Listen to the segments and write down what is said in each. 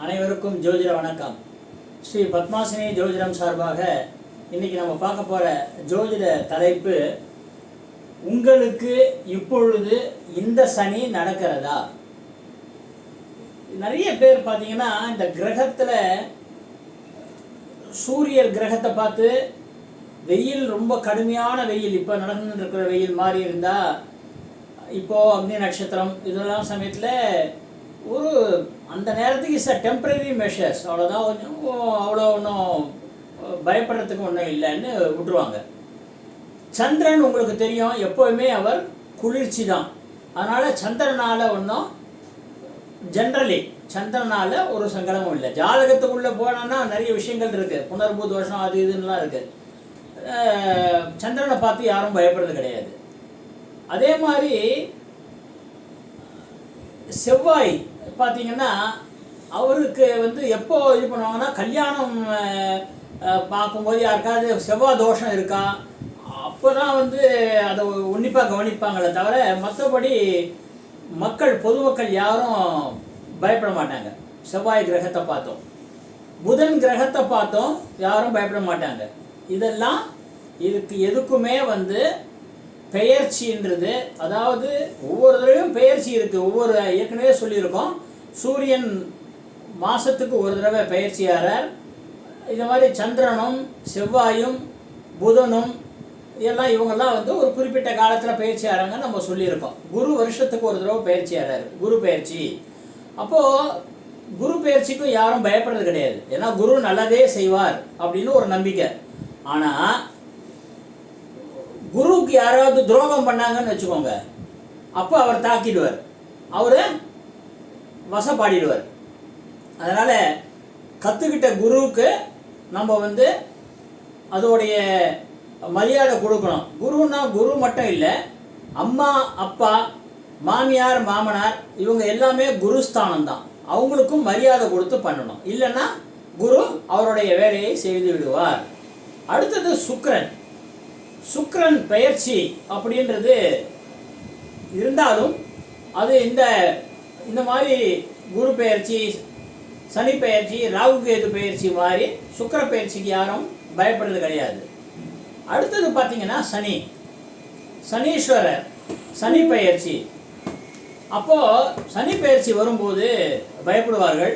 அனைவருக்கும் ஜோதிட வணக்கம். ஸ்ரீ பத்மாசினி ஜோதிடம் சார்பாக இன்னைக்கு நம்ம பார்க்க போகிற ஜோதிட தலைப்பு உங்களுக்கு இப்பொழுது இந்த சனி நடக்கிறதா? நிறைய பேர் பார்த்தீங்கன்னா இந்த கிரகத்தில் சூரியர் கிரகத்தை பார்த்து வெயில் ரொம்ப கடுமையான வெயில் இப்போ நடந்துட்டு இருக்கிற வெயில் மாதிரி இருந்தால் இப்போது அக்னி நட்சத்திரம் இதெல்லாம் சமயத்தில் ஒரு அந்த நேரத்துக்கு இஸ் அ டெம்பரரி மெஷர்ஸ் அவ்வளோதான் கொஞ்சம் அவ்வளோ ஒன்றும் பயப்படுறதுக்கு ஒன்றும் இல்லைன்னு விட்டுருவாங்க. சந்திரன் உங்களுக்கு தெரியும் எப்போவுமே அவர் குளிர்ச்சி தான் அதனால் சந்திரனால் ஒன்றும் ஜென்ரலி சந்திரனால ஒரு சங்கடமும் இல்லை. ஜாதகத்துக்குள்ளே போனோன்னா நிறைய விஷயங்கள் இருக்குது புனர்பூ தோஷம் அது இதுன்னெலாம் இருக்குது சந்திரனை பார்த்து யாரும் பயப்படுறது கிடையாது. அதே மாதிரி செவ்வாய் பார்த்தீங்கன்னா அவருக்கு வந்து எப்போ இது பண்ணுவாங்கன்னா கல்யாணம் பார்க்கும்போது யாருக்காவது செவ்வாய் தோஷம் இருக்கா அப்போ தான் வந்து அதை உன்னிப்பாக கவனிப்பாங்களே தவிர மற்றபடி மக்கள் பொதுமக்கள் யாரும் பயப்பட மாட்டாங்க. செவ்வாய் கிரகத்தை பார்த்தோம். புதன் கிரகத்தை பார்த்தோம் யாரும் பயப்பட மாட்டாங்க. இதெல்லாம் இதுக்கு எதுக்குமே வந்து பெயர்ச்சின்றது அதாவது ஒவ்வொரு தடவையும் பெயர்ச்சி இருக்குது ஒவ்வொரு ஏற்கனவே சொல்லியிருக்கோம். சூரியன் மாதத்துக்கு ஒரு தடவை பெயர்ச்சி ஆறார். மாதிரி சந்திரனும் செவ்வாயும் புதனும் இதெல்லாம் இவங்கெல்லாம் வந்து ஒரு குறிப்பிட்ட காலத்தில் பயிற்சி ஆறாங்க நம்ம சொல்லியிருக்கோம். குரு வருஷத்துக்கு ஒரு தடவை பயிற்சி ஆறாரு. குரு பயிற்சி அப்போது குரு பயிற்சிக்கும் யாரும் பயப்படுறது கிடையாது. ஏன்னா குரு நல்லதே செய்வார் அப்படின்னு ஒரு நம்பிக்கை. ஆனால் குருவுக்கு யாராவது துரோகம் பண்ணாங்கன்னு வச்சுக்கோங்க. அப்போ அவர் தாக்கிடுவார். அவர் வசப்பாடிடுவார். அதனால் கற்றுக்கிட்ட குருவுக்கு நம்ம வந்து அதோடைய மரியாதை கொடுக்கணும். குருன்னா குரு மட்டும் இல்லை அம்மா அப்பா மாமியார் மாமனார் இவங்க எல்லாமே குருஸ்தானம் தான். அவங்களுக்கும் மரியாதை கொடுத்து பண்ணணும். இல்லைன்னா குரு அவருடைய வேலையை செய்து விடுவார். அடுத்தது சுக்கரன். சுக்கரன் பெயர்ச்சி அப்படின்றது இருந்தாலும் அது இந்த இந்த மாதிரி குரு பெயர்ச்சி சனி பெயர்ச்சி ராகு கேது பெயர்ச்சி மாதிரி சுக்கர பெயர்ச்சிக்கு யாரும் பயப்படுறது கிடையாது. அடுத்தது பார்த்தீங்கன்னா சனி. சனீஸ்வரர் சனி பெயர்ச்சி. அப்போது சனி பெயர்ச்சி வரும்போது பயப்படுவார்கள்.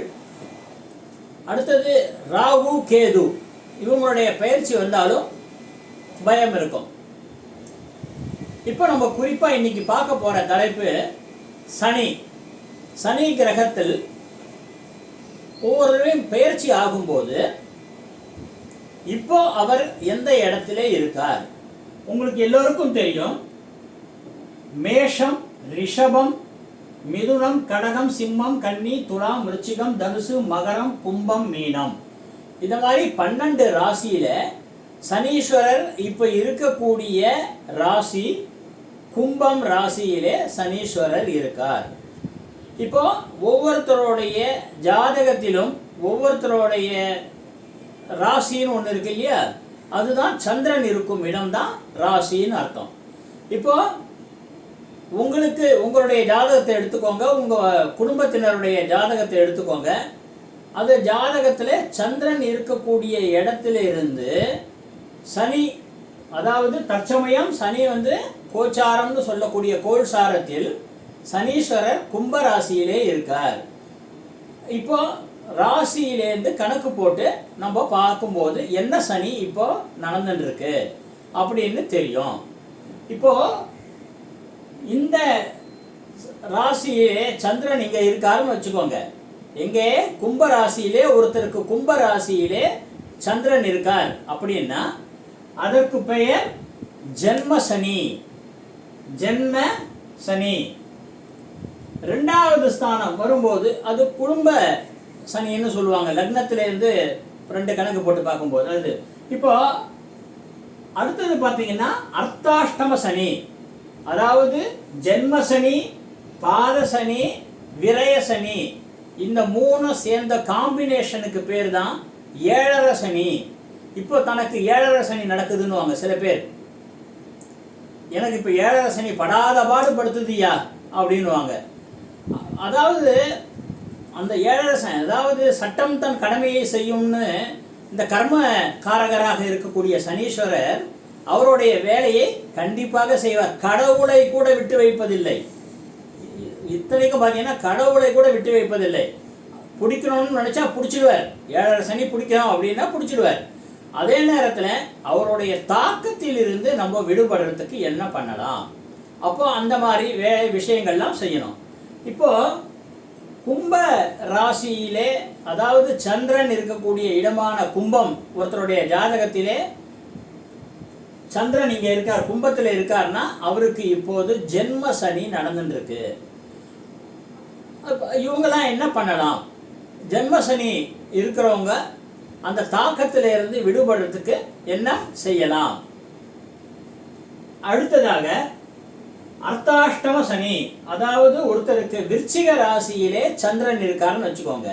அடுத்தது ராகு கேது. இவங்களுடைய பயிற்சி வந்தாலும் பயம் இருக்கும் இப்போ நம்ம குறிப்பாக இன்னைக்கு பார்க்க போகிற தலைப்பு சனி. சனி கிரகத்தில் ஒவ்வொருவரையும் பெயர்ச்சி ஆகும்போது இப்போ அவர் எந்த இடத்துல இருக்கார்? உங்களுக்கு எல்லோருக்கும் தெரியும். மேஷம் ரிஷபம் மிதுனம் கடகம் சிம்மம் கன்னி துலாம் விருச்சிகம் தனுசு மகரம் கும்பம் மீனம். இந்த மாதிரி பன்னெண்டு ராசியில சனீஸ்வரர் இப்போ இருக்கக்கூடிய ராசி கும்பம் ராசியிலே சனீஸ்வரர் இருக்கார். இப்போ ஒவ்வொருத்தருடைய ஜாதகத்திலும் ஒவ்வொருத்தருடைய ராசின்னு ஒன்று இருக்கு இல்லையா? அதுதான் சந்திரன் இருக்கும் இடம்தான் ராசின்னு அர்த்தம். இப்போ உங்களுக்கு உங்களுடைய ஜாதகத்தை எடுத்துக்கோங்க உங்கள் குடும்பத்தினருடைய ஜாதகத்தை எடுத்துக்கோங்க. அது ஜாதகத்தில் சந்திரன் இருக்கக்கூடிய இடத்துல இருந்து சனி அதாவது தற்சமயம் சனி வந்து கோச்சாரம்னு சொல்லக்கூடிய கோல் சாரத்தில் சனீஸ்வரர் கும்ப ராசியிலே இருக்கார். இப்போ ராசியிலேருந்து கணக்கு போட்டு நம்ம பார்க்கும்போது என்ன சனி இப்போ நடந்துட்டு இருக்கு அப்படின்னு தெரியும். இப்போ இந்த ராசியிலே சந்திரன் இங்கே இருக்காருன்னு வச்சுக்கோங்க. எங்கே? கும்ப ராசியிலே ஒருத்தருக்கு கும்ப ராசியிலே சந்திரன் இருக்கார் அப்படின்னா அதற்கு பெயர் ஜென்ம சனி. ஜென்ம சனி. ரெண்டாவது ஸ்தானம் வரும்போது அது குடும்ப சனின்னு சொல்லுவாங்க. லக்னத்திலேருந்து ரெண்டு கணக்கு போட்டு பார்க்கும்போது. அது இப்போ அடுத்தது பார்த்தீங்கன்னா அர்த்தாஷ்டம சனி. அதாவது ஜென்ம சனி பாத சனி விரய சனி. இந்த மூணு சேர்ந்த காம்பினேஷனுக்கு பேர் தான் ஏழரை சனி. இப்போ தனக்கு ஏழரை சனி நடக்குதுன்னுவாங்க சில பேர். எனக்கு இப்போ ஏழரை சனி படாத பாடுபடுத்துதியா அப்படின்னுவாங்க. அதாவது அந்த ஏழரை சனி அதாவது சட்டம் தன் கடமையை செய்யும்னு இந்த கர்ம காரகராக இருக்கக்கூடிய சனீஸ்வரர் அவருடைய வேலையை கண்டிப்பாக செய்வார். கடவுளை கூட விட்டு வைப்பதில்லை. இத்தனைக்கும் பார்த்தீங்கன்னா கடவுளை கூட விட்டு வைப்பதில்லை. பிடிக்கணும்னு நினச்சா பிடிச்சிடுவார். ஏழரை சனி பிடிக்கணும் அப்படின்னா பிடிச்சிடுவார். அதே நேரத்தில் அவருடைய தாக்கத்தில் இருந்து நம்ம விடுபடுறதுக்கு என்ன பண்ணலாம்? அப்போ அந்த மாதிரி வே விஷயங்கள்லாம் செய்யணும். இப்போ கும்ப ராசியிலே அதாவது சந்திரன் இருக்கக்கூடிய இடமான கும்பம் ஒருத்தருடைய ஜாதகத்திலே சந்திரன் இங்கே இருக்கார் கும்பத்தில் இருக்காருன்னா அவருக்கு இப்போது ஜென்ம சனி நடந்துருக்கு இவங்கெல்லாம் என்ன பண்ணலாம்? ஜென்ம சனி இருக்கிறவங்க அந்த தாக்கத்தில் இருந்து விடுபடுறதுக்கு என்ன செய்யலாம்? அடுத்ததாக அர்த்தாஷ்டம சனி. அதாவது ஒருத்தருக்கு விருச்சிக ராசியிலே சந்திரன் இருக்காருன்னு வச்சுக்கோங்க.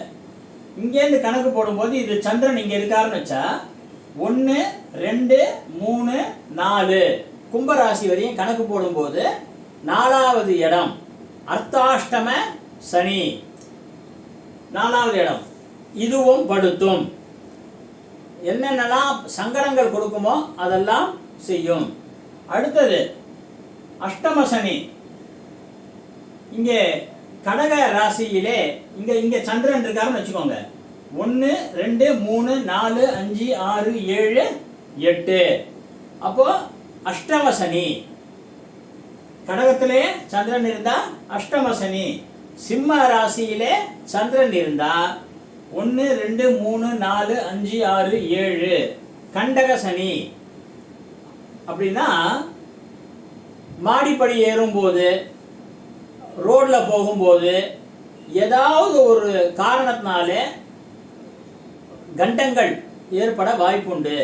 இங்கேருந்து கணக்கு போடும்போது இது சந்திரன் இங்கே இருக்காருன்னு வச்சா ஒன்று ரெண்டு மூணு நாலு. கும்பராசி வரையும் கணக்கு போடும்போது நாலாவது இடம் அர்த்தாஷ்டம சனி. நாலாவது இடம். இதுவும் படுத்தும். என்னென்னலாம் சங்கடங்கள் கொடுக்குமோ அதெல்லாம் செய்யும். அடுத்தது அஷ்டம சனி. இங்கே கடக ராசியிலே இங்கே இங்கே சந்திரன் இருக்காருன்னு வச்சுக்கோங்க. ஒன்று ரெண்டு மூணு நாலு அஞ்சு ஆறு ஏழு எட்டு. அப்போ அஷ்டம சனி. கடகத்திலே சந்திரன் இருந்தா அஷ்டம சனி. சிம்ம ராசியிலே சந்திரன் இருந்தா ஒன்று ரெண்டு மூணு நாலு அஞ்சு ஆறு ஏழு. கண்டக சனி. அப்படின்னா மாடிப்படி ஏறும்போது ரோட்டில் போகும்போது ஏதாவது ஒரு காரணத்தினாலே கண்டங்கள் ஏற்பட வாய்ப்புண்டு.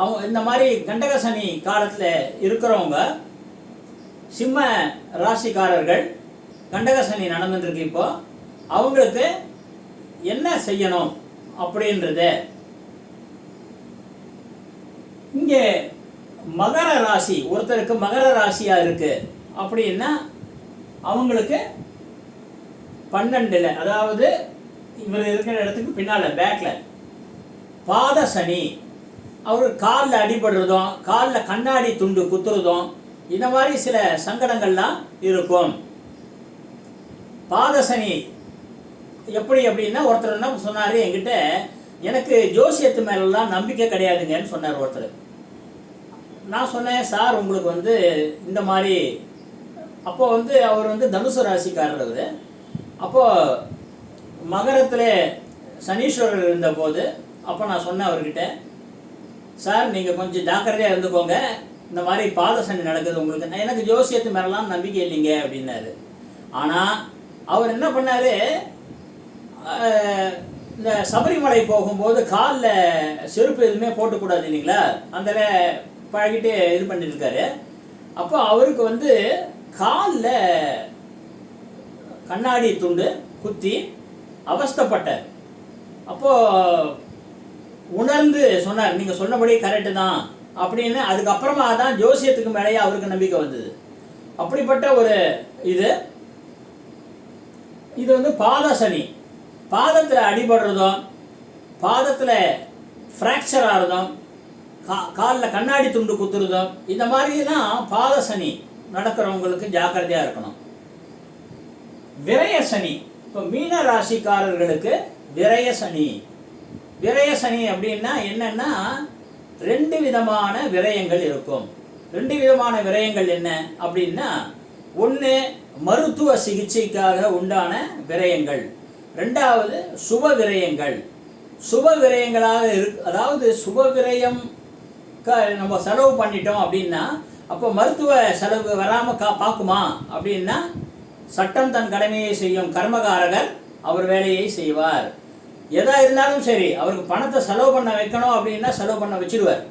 அவங்க இந்த மாதிரி கண்டக சனி காலத்தில் இருக்கிறவங்க சிம்ம ராசிக்காரர்கள் கண்டக சனி நடந்துட்டுருக்கு இப்போ அவங்களுக்கு என்ன செய்யணும் அப்படின்றத. இங்கே மகர ராசி ஒருத்தருக்கு மகர ராசியாக இருக்கு அப்படின்னா அவங்களுக்கு பன்னெண்டுல அதாவது இவர் இருக்கிற இடத்துக்கு பின்னால் பேக்கில் பாத சனி அவர் காலில் அடிபடுறதும் காலில் கண்ணாடி துண்டு குத்துறதும் இந்த மாதிரி சில சங்கடங்கள்லாம் இருக்கும். பாதசனி எப்படி அப்படின்னா ஒருத்தர் என்ன சொன்னார்? என்கிட்ட எனக்கு ஜோசியத்து மேலெல்லாம் நம்பிக்கை கிடையாதுங்கன்னு சொன்னார் ஒருத்தர். நான் சொன்னேன் சார் உங்களுக்கு வந்து இந்த மாதிரி அப்போ வந்து அவர் வந்து தனுசு ராசிக்காரர் அவர். அப்போது மகரத்தில் சனீஸ்வரர் இருந்தபோது அப்போ நான் சொன்னேன் அவர்கிட்ட சார் நீங்கள் கொஞ்சம் ஜாக்கிரதையாக இருந்துக்கோங்க. இந்த மாதிரி பாத சனி நடக்குது உங்களுக்கு. எனக்கு ஜோசியத்து மேலாம் நம்பிக்கை இல்லைங்க. அப்படின்னாரு. ஆனால் அவர் என்ன பண்ணார்? இந்த சபரிமலை போகும்போது காலில் செருப்பு எதுவுமே போட்டக்கூடாது இல்லைங்களா? அந்த பழகிட்டு இது பண்ணியிருக்காரு. அப்போ அவருக்கு வந்து காலில் கண்ணாடி துண்டு குத்தி அவஸ்தைப்பட்டார். அப்போ உணர்ந்து சொன்னார் நீங்கள் சொன்னபடி கரெக்டு தான் அப்படின்னு. அதுக்கப்புறமா தான் ஜோசியத்துக்கு மேலேயே அவருக்கு நம்பிக்கை வந்தது. அப்படிப்பட்ட ஒரு இது. இது வந்து பாதசனி. பாதத்தில் அடிபடுறதும் பாதத்தில் ஃப்ராக்சர் ஆகிறதும் கா காலில் கண்ணாடி துண்டு குத்துறதும் இந்த மாதிரிலாம் பாத சனி நடக்கிறவங்களுக்கு ஜாக்கிரதையாக இருக்கணும். விரய சனி. இப்போ மீன ராசிக்காரர்களுக்கு விரய சனி. விரய சனி அப்படின்னா என்னன்னா ரெண்டு விதமான விரயங்கள் இருக்கும். ரெண்டு விதமான விரயங்கள் என்ன அப்படின்னா ஒன்று மருத்துவ சிகிச்சைக்காக உண்டான விரயங்கள். ரெண்டாவது சுப விரயங்கள் சுப விரயங்களாக இரு அதாவது சுப விரயம் க- நம்ம செலவு பண்ணிட்டோம் அப்படின்னா அப்போ மருத்துவ செலவு வராமல் கா பார்க்குமா? அப்படின்னா சட்டம் தன் கடமையை செய்யும் கர்மகாரகர் அவர் வேலையை செய்வார். எதா இருந்தாலும் சரி அவருக்கு பணத்தை செலவு பண்ண வைக்கணும் அப்படின்னா செலவு பண்ண வச்சிருவார்.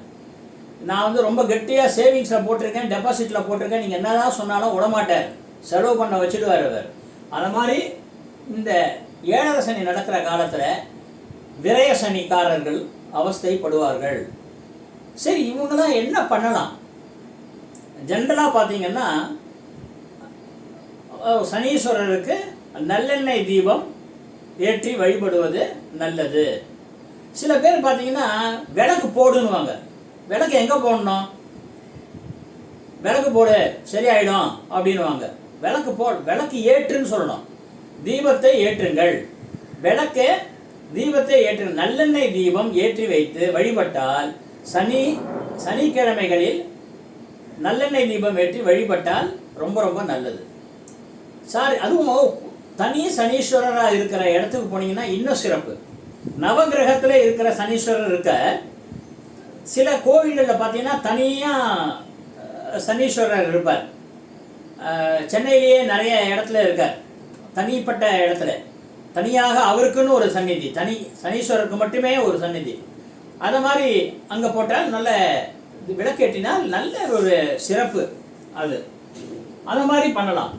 நான் வந்து ரொம்ப கெட்டியாக சேவிங்ஸில் போட்டிருக்கேன் டெபாசிட்டில் போட்டிருக்கேன் நீங்கள் என்னதான் சொன்னாலும் விடமாட்டார். செலவு பண்ண வச்சுடுவார் அவர். அந்த மாதிரி இந்த ஏழரை சனி நடக்கிற காலத்தில் விரய சனிக்காரர்கள் அவஸ்தைப்படுவார்கள். சரி இவங்களாம் என்ன பண்ணலாம்? ஜென்ரலாக பார்த்தீங்கன்னா சனீஸ்வரருக்கு நல்லெண்ணெய் தீபம் ஏற்றி வழிபடுவது நல்லது. சில பேர் பார்த்தீங்கன்னா விளக்கு போடுன்னுவாங்க. விளக்கு எங்கே போடணும்? விளக்கு போடு சரியாயிடும் அப்படின்னுவாங்க. விளக்கு போ விளக்கு ஏற்றுன்னு சொல்லணும். தீபத்தை ஏற்றுங்கள். விளக்கு தீபத்தை ஏற்று நல்லெண்ணெய் தீபம் ஏற்றி வைத்து வழிபட்டால் சனி சனிக்கிழமைகளில் நல்லெண்ணெய் தீபம் ஏற்றி வழிபட்டால் ரொம்ப ரொம்ப நல்லது. சாரி அதுவும் தனி சனீஸ்வரராக இருக்கிற இடத்துக்கு போனீங்கன்னா இன்னும் சிறப்பு. நவகிரகத்தில் இருக்கிற சனீஸ்வரர் இருக்க சில கோவில்களில் பார்த்தீங்கன்னா தனியாக சனீஸ்வரர் இருப்பார். சென்னையிலேயே நிறைய இடத்துல இருக்கார். தனிப்பட்ட இடத்துல. தனியாக அவருக்குன்னு ஒரு சந்நிதி. தனி சனீஸ்வரருக்கு மட்டுமே ஒரு சந்நிதி. அதை மாதிரி அங்கே போட்டால் நல்ல விளக்கேட்டினால் நல்ல ஒரு சிறப்பு அது. அதை மாதிரி பண்ணலாம்.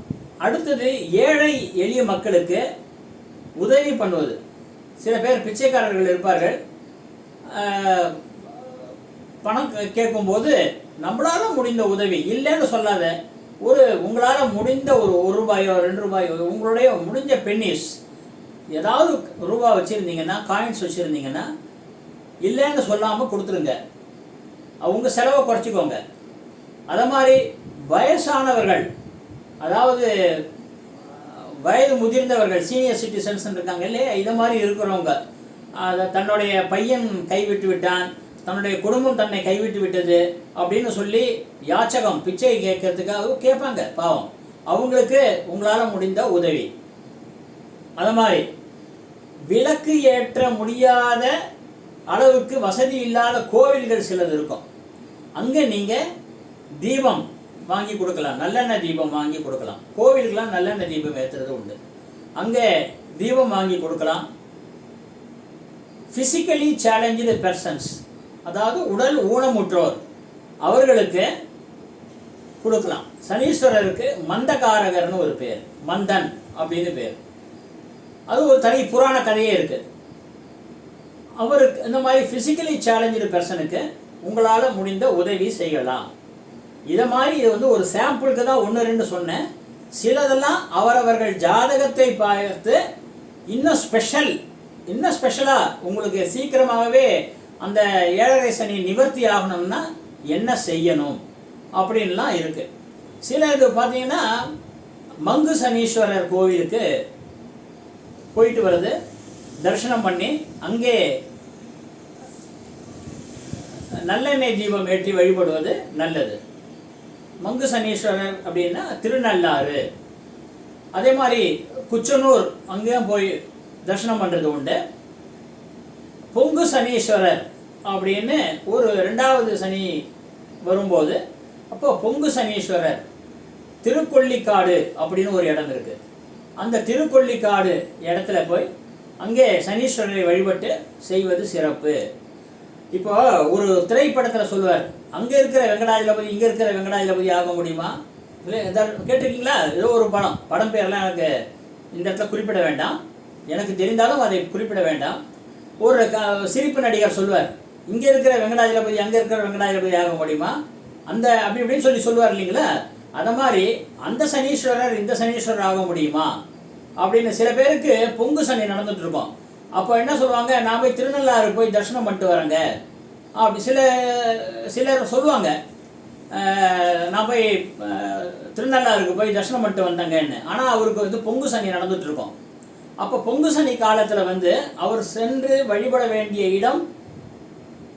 அடுத்தது ஏழை எளிய மக்களுக்கு உதவி பண்ணுவது. சில பேர் பிச்சைக்காரர்கள் இருப்பார்கள். பணம் கேட்கும்போது நம்மளால முடிந்த உதவி. இல்லைன்னு சொல்லாத. ஒரு உங்களால் முடிந்த ஒரு ஒரு ரூபாயோ ரெண்டு ரூபாயோ உங்களுடைய முடிஞ்ச பென்னிஸ் ஏதாவது ரூபா வச்சுருந்தீங்கன்னா காயின்ஸ் வச்சுருந்தீங்கன்னா இல்லைன்னு சொல்லாமல் கொடுத்துருங்க. அவங்க செலவை குறைச்சிக்கோங்க. அதை மாதிரி வயசானவர்கள் அதாவது வயது முதிர்ந்தவர்கள் சீனியர் சிட்டிசன்ஸ் இருக்காங்க இல்லையா? இதை மாதிரி இருக்கிறவங்க அதை தன்னுடைய பையன் கைவிட்டு விட்டான் தன்னுடைய குடும்பம் தன்னை கைவிட்டு விட்டது அப்படின்னு சொல்லி யாச்சகம் பிச்சை கேட்கறதுக்காக கேட்பாங்க பாவம். அவங்களுக்கு உங்களால் முடிந்த உதவி. அது மாதிரி விளக்கு ஏற்ற முடியாத அளவுக்கு வசதி இல்லாத கோவில்கள் சிலது இருக்கும். அங்கே நீங்கள் தீபம் வாங்கி கொடுக்கலாம் நல்லெண்ணெய் தீபம் வாங்கி கொடுக்கலாம். கோவிலுக்கெல்லாம் நல்லெண்ணெய் தீபம் ஏற்றுறது உண்டு. அங்கே தீபம் வாங்கி கொடுக்கலாம். ஃபிசிக்கலி சேலஞ்சு பெர்சன்ஸ் அதாவது உடல் ஊனமுற்றோர். அவர்களுக்கு கொடுக்கலாம். சனீஸ்வரருக்கு மந்தகாரகர்னு ஒரு பேர். மந்தன் அப்படின்னு பேர். அது ஒரு தனி புராண கதையே இருக்கு. அவருக்கு இந்த மாதிரி ஃபிசிக்கலி சேலஞ்சு பர்சனுக்கு உங்களால் முடிந்த உதவி செய்யலாம். இதை மாதிரி இது வந்து ஒரு சாம்பிளுக்கு தான் ஒன்று ரெண்டு சொன்னேன். சிலதெல்லாம் அவரவர்கள் ஜாதகத்தை பார்த்து இன்னும் ஸ்பெஷல் இன்னும் ஸ்பெஷலாக உங்களுக்கு சீக்கிரமாகவே அந்த ஏழரை சனி நிவர்த்தி ஆகணும்னா என்ன செய்யணும்? அப்படின்லாம் இருக்குது சில இது பார்த்தீங்கன்னா மங்கு சனீஸ்வரர் கோவிலுக்கு போயிட்டு வருது தரிசனம் பண்ணி அங்கே நல்லெண்ணெய் தீபம் ஏற்றி வழிபடுவது நல்லது. மங்கு சனீஸ்வரர் அப்படின்னா திருநள்ளாறு. அதே மாதிரி குச்சனூர் அங்கேயும் போய் தரிசனம் பண்ணுறது உண்டு. பொங்கு சனீஸ்வரர் அப்படின்னு ஒரு ரெண்டாவது சனி வரும்போது அப்போ பொங்கு சனீஸ்வரர் திருக்கொள்ளிக்காடு அப்படின்னு ஒரு இடம் இருக்குது அந்த திருக்கொள்ளிக்காடு இடத்துல போய் அங்கே சனீஸ்வரரை வழிபட்டு செய்வது சிறப்பு. இப்போ ஒரு திரைப்படத்தில் சொல்லுவார் அங்கே இருக்கிற வெங்கடாஜலபதி இங்கே இருக்கிற வெங்கடாஜலபதி ஆக முடியுமா? இல்லை எதாவது கேட்டிருக்கீங்களா? ஏதோ ஒரு படம் படம் பேரெலாம் எனக்கு இந்த இடத்துல குறிப்பிட வேண்டாம். எனக்கு தெரிந்தாலும் அதை குறிப்பிட வேண்டாம். ஒரு க சிரிப்பு நடிகர் சொல்லுவார் இங்கே இருக்கிற வெங்கடாஜலபதி அங்கே இருக்கிற வெங்கடாஜலபதி ஆக முடியுமா? அந்த அப்படி இப்படின்னு சொல்லி சொல்லுவார் இல்லைங்களா? அதை மாதிரி அந்த சனீஸ்வரர் இந்த சனீஸ்வரர் ஆக முடியுமா? அப்படின்னு சில பேருக்கு பொங்கு சனி நடந்துட்டு இருக்கும். அப்போ என்ன சொல்லுவாங்க நான் போய் திருநள்ளாறு போய் தரிசனம் பண்ணிட்டு வரேங்க. அப்படி சில சிலர் சொல்லுவாங்க நான் போய் திருநள்ளாறுக்கு போய் தரிசனம் பண்ணிட்டு வந்தேங்கன்னு. ஆனால் அவருக்கு வந்து பொங்கு சனி நடந்துட்டு இருக்கோம். அப்போ பொங்கு சனி காலத்தில் வந்து அவர் சென்று வழிபட வேண்டிய இடம்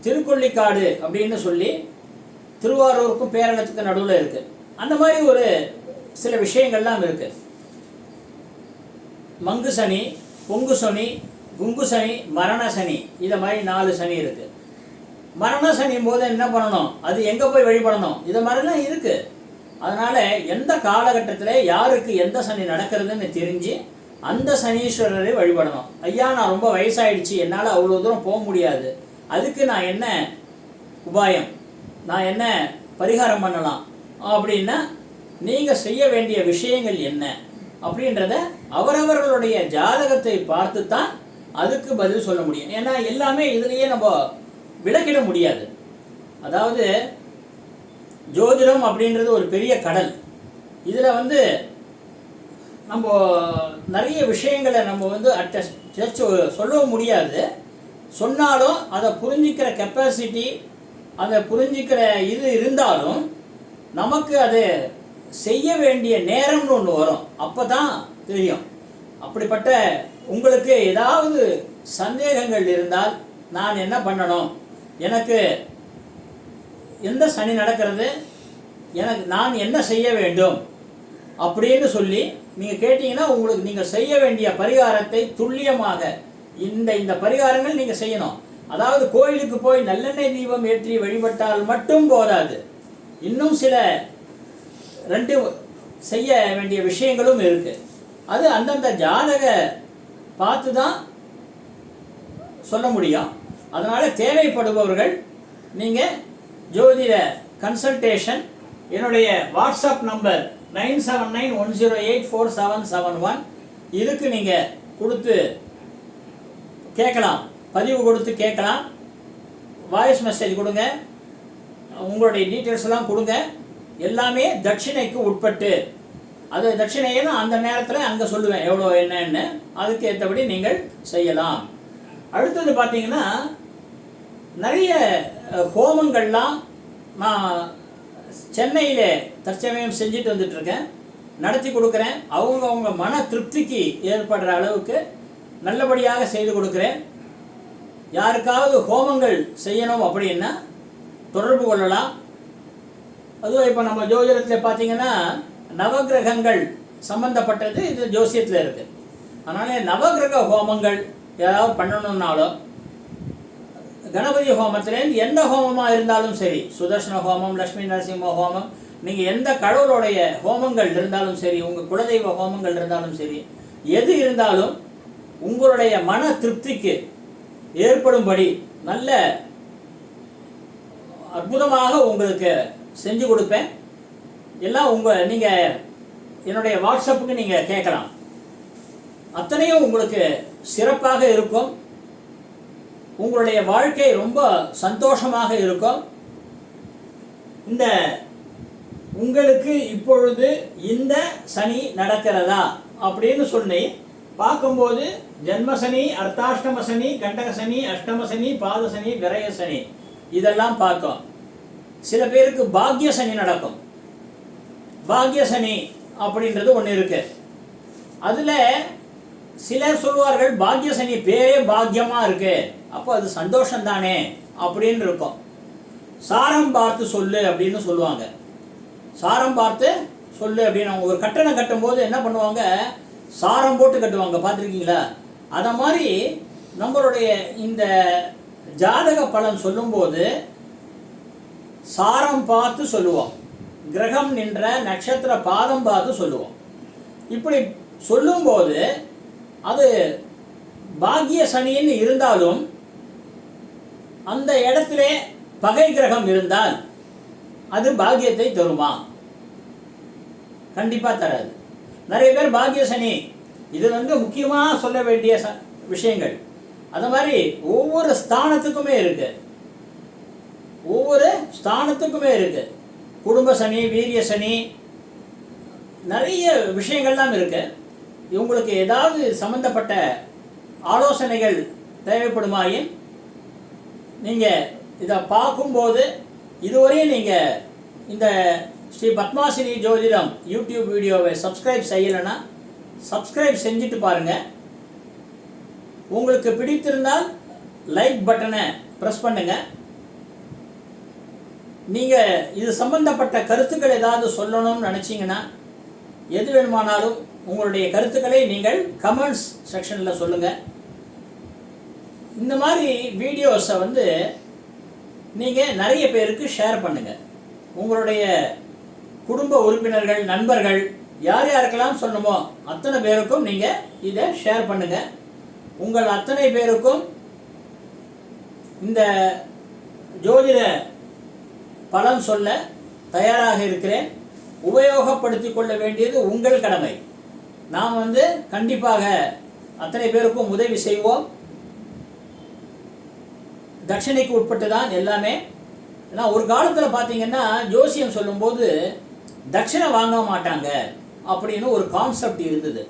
திருக்கொள்ளிக்காடு அப்படின்னு சொல்லி திருவாரூருக்கும் பேரளத்துக்கு நடுவில் இருக்கு. அந்த மாதிரி ஒரு சில விஷயங்கள்லாம் இருக்கு. மங்கு சனி பொங்கு சனி குங்கு சனி மரண சனி இதை மாதிரி நாலு சனி இருக்கு. மரண சனி போது என்ன பண்ணணும்? அது எங்கே போய் வழிபடணும்? இதை மாதிரிலாம் இருக்கு. அதனால எந்த காலகட்டத்தில் யாருக்கு எந்த சனி நடக்கிறதுன்னு தெரிஞ்சு அந்த சனீஸ்வரரை வழிபடணும். ஐயா நான் ரொம்ப வயசாயிடுச்சு. என்னால் அவ்வளோ தூரம் போக முடியாது. அதுக்கு நான் என்ன உபாயம்? நான் என்ன பரிகாரம் பண்ணலாம்? அப்படின்னா நீங்கள் செய்ய வேண்டிய விஷயங்கள் என்ன? அப்படின்றத அவரவர்களுடைய ஜாதகத்தை பார்த்து தான் அதுக்கு பதில் சொல்ல முடியும். ஏன்னா எல்லாமே இதுலேயே நம்ம விளக்கிட முடியாது. அதாவது ஜோதிடம் அப்படின்றது ஒரு பெரிய கடல். இதில் வந்து நம்ம நிறைய விஷயங்களை நம்ம வந்து அட் சேர்த்து சொல்லவும் முடியாது. சொன்னாலும் அதை புரிஞ்சிக்கிற கெப்பாசிட்டி அதை புரிஞ்சிக்கிற இது இருந்தாலும் நமக்கு அது செய்ய வேண்டிய நேரம்னு ஒன்று வரும். அப்போ தான் தெரியும். அப்படிப்பட்ட உங்களுக்கு ஏதாவது சந்தேகங்கள் இருந்தால் நான் என்ன பண்ணணும்? எனக்கு எந்த சனி நடக்கிறது? எனக்கு நான் என்ன செய்ய வேண்டும்? அப்படின்னு சொல்லி நீங்கள் கேட்டீங்கன்னா உங்களுக்கு நீங்கள் செய்ய வேண்டிய பரிகாரத்தை துல்லியமாக இந்த இந்த பரிகாரங்கள் நீங்கள் செய்யணும். அதாவது கோயிலுக்கு போய் நல்லெண்ணெய் தீபம் ஏற்றி வழிபட்டால் மட்டும் போதாது. இன்னும் சில ரெண்டு செய்ய வேண்டிய விஷயங்களும் இருக்கு. அது அந்தந்த ஜாதக பார்த்து தான் சொல்ல முடியும். அதனால் தேவைப்படுபவர்கள் நீங்கள் ஜோதிட கன்சல்டேஷன் என்னுடைய WhatsApp number nine seven nine one zero eight four seven seven one. இதுக்கு நீங்கள் கொடுத்து கேட்கலாம். பதிவு கொடுத்து கேட்கலாம். வாய்ஸ் மெசேஜ் கொடுங்க. உங்களுடைய டீட்டெயில்ஸ் எல்லாம் கொடுங்க. எல்லாமே தட்சிணைக்கு உட்பட்டு. அது தட்சிணையை அந்த நேரத்தில் அங்கே சொல்லுவேன். எவ்வளோ என்னன்னு. அதுக்கு ஏற்றபடி நீங்கள் செய்யலாம். அடுத்தது பார்த்தீங்கன்னா நிறைய ஹோமங்கள்லாம் நான் சென்னையில் தற்சமயம் செஞ்சுட்டு வந்துட்டு இருக்கேன் நடத்தி கொடுக்குறேன். அவங்க அவங்க மன திருப்திக்கு ஏற்படுற அளவுக்கு நல்லபடியாக செய்து கொடுக்குறேன். யாருக்காவது ஹோமங்கள் செய்யணும் அப்படின்னா தொடர்பு கொள்ளலாம். அதுவும் இப்போ நம்ம ஜோதிடத்தில் பார்த்தீங்கன்னா நவக்கிரகங்கள் சம்பந்தப்பட்டது இது ஜோசியத்தில் இருக்குது அதனால் நவக்கிரக ஹோமங்கள் ஏதாவது பண்ணணுன்னாலும் கணபதி ஹோமத்திலேருந்து எந்த ஹோமமாக இருந்தாலும் சரி சுதர்ஷன ஹோமம் லக்ஷ்மி நரசிம்ம ஹோமம் நீங்கள் எந்த கடவுளுடைய ஹோமங்கள் இருந்தாலும் சரி உங்கள் குலதெய்வ ஹோமங்கள் இருந்தாலும் சரி எது இருந்தாலும் உங்களுடைய மன திருப்திக்கு ஏற்படும்படி நல்ல அற்புதமாக உங்களுக்கு செஞ்சு கொடுப்பேன். எல்லாம் உங்கள் நீங்கள் என்னுடைய வாட்ஸ்அப்புக்கு நீங்கள் கேட்கலாம். அத்தனையும் உங்களுக்கு சிறப்பாக இருக்கும். உங்களுடைய வாழ்க்கை ரொம்ப சந்தோஷமாக இருக்கும். இந்த உங்களுக்கு இப்பொழுது இந்த சனி நடக்கிறதா? அப்படின்னு சொல்லி பார்க்கும்போது ஜென்மசனி அர்த்தாஷ்டம சனி கண்டக சனி அஷ்டம சனி பாத சனி விரய சனி இதெல்லாம் பார்க்கும். சில பேருக்கு பாக்ய சனி நடக்கும். பாக்ய சனி அப்படின்றது ஒன்று இருக்கு. அதில் சிலர் சொல்வார்கள் பாக்ய சனி பேரே பாக்கியமா இருக்கு. அப்போ அது சந்தோஷம் தானே அப்படின்னு இருக்கும். சாரம் பார்த்து சொல்லு அப்படின்னு சொல்லுவாங்க. சாரம் பார்த்து சொல்லு அப்படின்னு அவங்க ஒரு கட்டணம் கட்டும்போது என்ன பண்ணுவாங்க? சாரம் போட்டு கட்டுவாங்க. பார்த்துருக்கீங்களா? அதை மாதிரி நம்மளுடைய இந்த ஜாதக பலன் சொல்லும்போது சாரம் பார்த்து சொல்லுவோம். கிரகம் நின்ற நட்சத்திர பாதம் பார்த்து சொல்லுவோம். இப்படி சொல்லும்போது அது பாக்கிய சனின்னு இருந்தாலும் அந்த இடத்திலே பகை கிரகம் இருந்தால் அது பாக்கியத்தை தருமா? கண்டிப்பா தராது. நிறைய பேர் பாக்கிய சனி இது வந்து முக்கியமாக சொல்ல வேண்டிய ச விஷயங்கள். அது மாதிரி ஒவ்வொரு ஸ்தானத்துக்குமே இருக்கு. ஒவ்வொரு ஸ்தானத்துக்குமே இருக்கு. குடும்ப சனி வீரிய சனி நிறைய விஷயங்கள்லாம் இருக்குது உங்களுக்கு ஏதாவது சம்பந்தப்பட்ட ஆலோசனைகள் தேவைப்படுமாயின் நீங்கள் இதை பார்க்கும்போது இதுவரையும் நீங்கள் இந்த ஸ்ரீ பத்மாசினி ஜோதிடம் யூடியூப் வீடியோவை சப்ஸ்கிரைப் செய்யலைன்னா சப்ஸ்கிரைப் செஞ்சுட்டு பாருங்கள் உங்களுக்கு பிடித்திருந்தால் லைக் பட்டனை ப்ரெஸ் பண்ணுங்கள் நீங்கள் இது சம்பந்தப்பட்ட கருத்துக்கள் ஏதாவது சொல்லணும்னு நினச்சிங்கன்னா எது வேணுமானாலும் உங்களுடைய கருத்துக்களை நீங்கள் கமெண்ட்ஸ் செக்ஷனில் சொல்லுங்கள் இந்த மாதிரி வீடியோஸை வந்து நீங்கள் நிறைய பேருக்கு ஷேர் பண்ணுங்கள் உங்களுடைய குடும்ப உறுப்பினர்கள் நண்பர்கள் யார் யாருக்கெல்லாம் சொல்லணுமோ அத்தனை பேருக்கும் நீங்கள் இதை ஷேர் பண்ணுங்கள் உங்கள் அத்தனை பேருக்கும் இந்த ஜோதிட பலன் சொல்ல தயாராக இருக்கிறேன். உபயோகப்படுத்தி கொள்ள வேண்டியது உங்கள் கடமை. நாம் வந்து கண்டிப்பாக அத்தனை பேருக்கும் உதவி செய்வோம். தட்சணைக்கு உட்பட்டு தான் எல்லாமே. ஏன்னா ஒரு காலத்தில் பார்த்தீங்கன்னா ஜோசியம் சொல்லும்போது தட்சணை வாங்க மாட்டாங்க அப்படின்னு ஒரு கான்செப்ட் இருந்தது.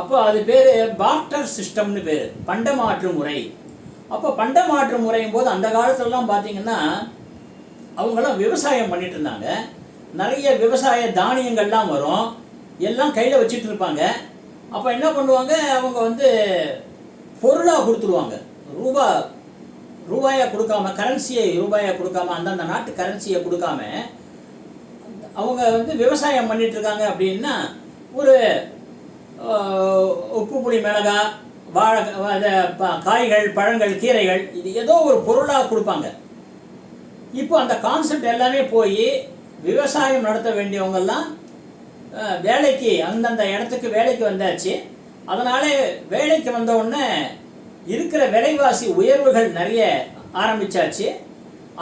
அப்போ அது பேர் பாக்டர் சிஸ்டம்னு பேர். பண்டமாற்று முறை. அப்போ பண்டமாற்று முறையும் போது அந்த காலத்துலலாம் பார்த்தீங்கன்னா அவங்களாம் விவசாயம் பண்ணிட்டு இருந்தாங்க. நிறைய விவசாய தானியங்கள்லாம் வரும். எல்லாம் கையில் வச்சுட்டு இருப்பாங்க அப்போ என்ன பண்ணுவாங்க? அவங்க வந்து பொருளாக கொடுத்துருவாங்க. ரூபா ரூபாயாக கொடுக்காம கரன்சியை ரூபாயாக கொடுக்காம அந்தந்த நாட்டு கரன்சியை கொடுக்காம அவங்க வந்து விவசாயம் பண்ணிட்டு இருக்காங்க அப்படின்னா ஒரு உப்பு புளி மிளகா வாழை காய்கள் பழங்கள் கீரைகள் இது ஏதோ ஒரு பொருளாக கொடுப்பாங்க. இப்போ அந்த கான்செப்ட் எல்லாமே போய் விவசாயம் நடத்த வேண்டியவங்கெல்லாம் வேலைக்கு அந்தந்த இடத்துக்கு வேலைக்கு வந்தாச்சு. அதனால் வேலைக்கு வந்த உடனே இருக்கிற விலைவாசி உயர்வுகள் நிறைய ஆரம்பிச்சாச்சு.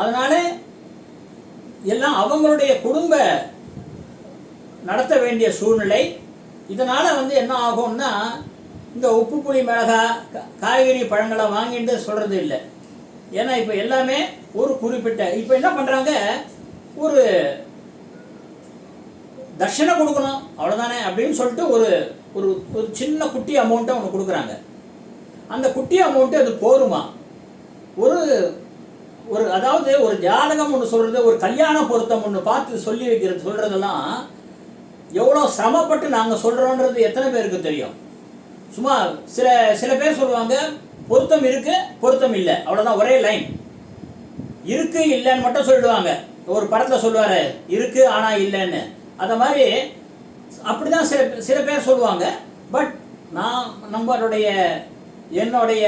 அதனால எல்லாம் அவங்களுடைய குடும்ப நடத்த வேண்டிய சூழ்நிலை. இதனால் வந்து என்ன ஆகும்னா இந்த உப்பு புளி மிளகா காய்கறி பழங்களை வாங்கிட்டு சொல்கிறது இல்லை. ஏன்னா இப்போ எல்லாமே ஒரு குறிப்பிட்ட இப்போ என்ன பண்ணுறாங்க ஒரு தட்சணை கொடுக்கணும் அவ்வளோதானே அப்படின்னு சொல்லிட்டு ஒரு ஒரு ஒரு சின்ன குட்டி அமௌண்ட்டை ஒன்று கொடுக்குறாங்க. அந்த குட்டி அமௌண்ட்டு அது போருமா? ஒரு ஒரு அதாவது ஒரு ஜாதகம் ஒன்று சொல்கிறது ஒரு கல்யாண பொருத்தம் ஒன்று பார்த்து சொல்லி வைக்கிறது சொல்கிறதெல்லாம் எவ்வளோ சிரமப்பட்டு நாங்கள் சொல்கிறோன்றது எத்தனை பேருக்கு தெரியும்? சும்மா சில சில பேர் சொல்லுவாங்க பொருத்தம் இருக்குது பொருத்தம் இல்லை. அவ்வளோதான் ஒரே லைன் இருக்குது இல்லைன்னு மட்டும் சொல்லிடுவாங்க. ஒரு படத்தில் சொல்லுவார் இருக்குது ஆனால் இல்லைன்னு. அந்த மாதிரி அப்படிதான் சில சில பேர் சொல்லுவாங்க. பட் நான் நம்மளுடைய என்னுடைய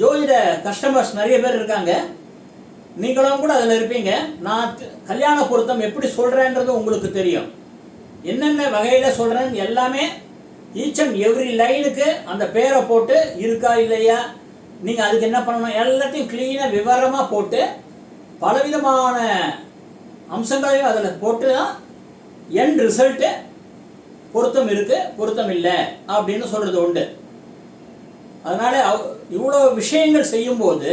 ஜோதிட கஸ்டமர்ஸ் நிறைய பேர் இருக்காங்க. நீங்களும் கூட அதில் இருப்பீங்க. நான் கல்யாண பொருத்தம் எப்படி சொல்கிறேன்றது உங்களுக்கு தெரியும். என்னென்ன வகையில் சொல்கிறேன்னு எல்லாமே ஈச் அண்ட் எவ்ரி லைனுக்கு அந்த பேரை போட்டு இருக்கா இல்லையா? நீங்கள் அதுக்கு என்ன பண்ணணும்? எல்லாத்தையும் க்ளீனாக விவரமாக போட்டு பலவிதமான அம்சங்களையும் அதில் போட்டு தான் என் ரிசல்ட்டு பொருத்தம் இருக்குது பொருத்தம் இல்லை அப்படின்னு சொல்கிறது உண்டு. அதனால் இவ்வளோ விஷயங்கள் செய்யும்போது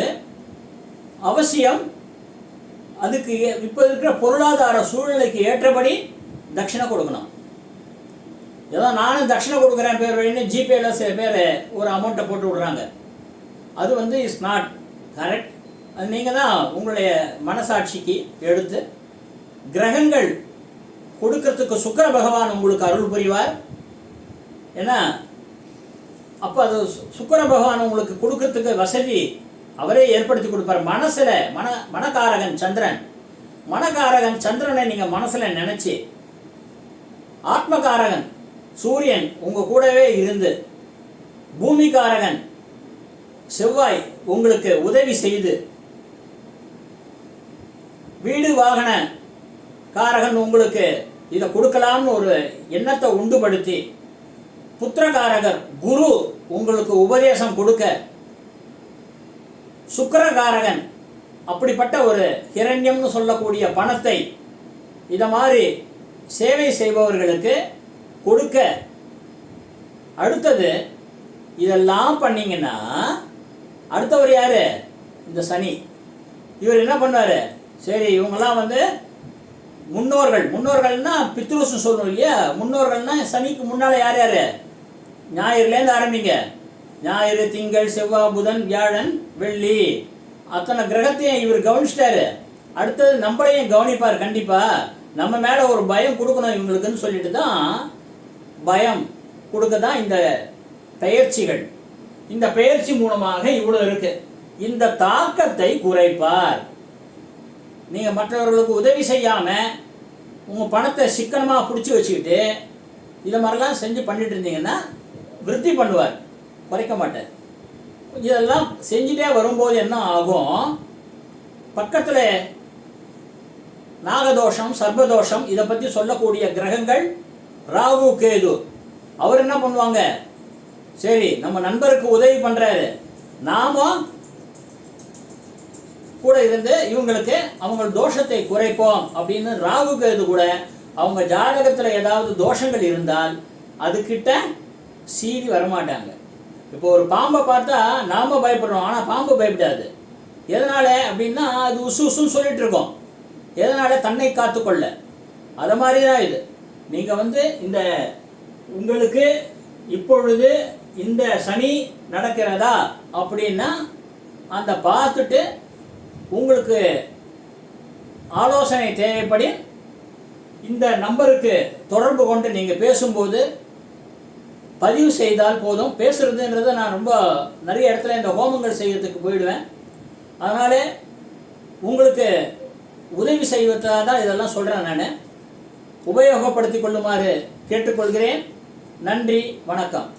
அவசியம் அதுக்கு இப்போ இருக்கிற பொருளாதார சூழ்நிலைக்கு ஏற்றபடி தட்சிணை கொடுக்கணும். ஏதோ நானும் தட்சிணை கொடுக்குறேன் பேர் வழின்னு ஜிபேல சில பேர் ஒரு அமௌண்ட்டை போட்டு விடுறாங்க. அது வந்து இஸ் நாட் கரெக்ட் அது நீங்கள் தான் உங்களுடைய மனசாட்சிக்கு எடுத்து கிரகங்கள் கொடுக்கறதுக்கு சுக்கிர பகவான் உங்களுக்கு அருள் புரிவார். ஏன்னா அப்போ அது சுக்கர சுக்கிர பகவான் உங்களுக்கு கொடுக்கறதுக்கு வசதி அவரே ஏற்படுத்தி கொடுப்பார். மனசில் மன மனக்காரகன் சந்திரன். மனக்காரகன் சந்திரனை நீங்கள் மனசில் நினச்சி ஆத்மகாரகன் சூரியன் உங்கள் கூடவே இருந்து பூமிகாரகன் செவ்வாய் உங்களுக்கு உதவி செய்து வீடு வாகன காரகன் உங்களுக்கு இதை கொடுக்கலாம்னு ஒரு எண்ணத்தை உண்டுபடுத்தி புத்திரகாரகர் குரு உங்களுக்கு உபதேசம் கொடுக்க சுக்கரகாரகன் அப்படிப்பட்ட ஒரு ஹிரண்யம்னு சொல்லக்கூடிய பணத்தை இதை மாதிரி சேவை செய்பவர்களுக்கு கொடுக்க அடுத்தது இதெல்லாம் பண்ணிங்கன்னா அடுத்தவர் யார்? இந்த சனி. இவர் என்ன பண்ணார்? சரி இவங்கெல்லாம் வந்து முன்னோர்கள். முன்னோர்கள்னா பித்ருஸ்னு சொல்லணும் இல்லையா? முன்னோர்கள்னா சனிக்கு முன்னால் யார் யார்? ஞாயிறுலேருந்து ஆரம்பிங்க. ஞாயிறு திங்கள் செவ்வாய் புதன் வியாழன் வெள்ளி. அத்தனை கிரகத்தையும் இவர் கவனிச்சிட்டாரு. அடுத்தது நம்மளையும் கவனிப்பார் கண்டிப்பாக நம்ம மேலே ஒரு பயம் கொடுக்கணும் இவங்களுக்குன்னு சொல்லிட்டு தான் பயம் கொடுக்க தான் இந்த பெயர்ச்சிகள். இந்த பெயர்ச்சி மூலமாக இவ்வளோ இருக்குது இந்த தாக்கத்தை குறைப்பார். நீங்கள் மற்றவர்களுக்கு உதவி செய்யாமல் உங்கள் பணத்தை சிக்கனமாக பிடிச்சி வச்சுக்கிட்டு இதை மாதிரிலாம் செஞ்சு பண்ணிட்டு இருந்தீங்கன்னா விருத்தி பண்ணுவார். குறைக்க மாட்டார். இதெல்லாம் செஞ்சுட்டே வரும்போது என்ன ஆகும்? பக்கத்தில் நாகதோஷம் சர்வதோஷம் இதை பற்றி சொல்லக்கூடிய கிரகங்கள் ராகு கேது அவர் என்ன பண்ணுவாங்க? சரி நம்ம நண்பருக்கு உதவி பண்ணுறாரு நாமும் கூட இருந்து இவங்களுக்கு அவங்க தோஷத்தை குறைப்போம் அப்படின்னு ராகு கேது கூட அவங்க ஜாதகத்தில் ஏதாவது தோஷங்கள் இருந்தால் அதுக்கிட்ட சீதி வரமாட்டாங்க. இப்போ ஒரு பாம்பை பார்த்தா நாம பயப்படுறோம் ஆனால் பாம்பு பயப்படாது. எதனால அப்படின்னா அது உசு உசுன்னு சொல்லிட்டு இருக்கோம். எதனால தன்னை காத்துக்கொள்ள? அதை மாதிரி தான் இது. நீங்கள் வந்து இந்த உங்களுக்கு இப்பொழுது இந்த சனி நடக்கிறதா அப்படின்னா அந்த பார்த்துட்டு உங்களுக்கு ஆலோசனை தேவைப்படி இந்த நம்பருக்கு தொடர்பு கொண்டு நீங்கள் பேசும்போது பதிவு செய்தால் போதும். பேசுகிறதுன்றத நான் ரொம்ப நிறைய இடத்துல இந்த ஹோமங்கள் செய்யறதுக்கு போயிடுவேன். அதனால் உங்களுக்கு உதவி செய்வதாக தான் இதெல்லாம் சொல்கிறேன் நான். உபயோகப்படுத்திக் கொள்ளுமாறு கேட்டுக்கொள்கிறேன். நன்றி வணக்கம்.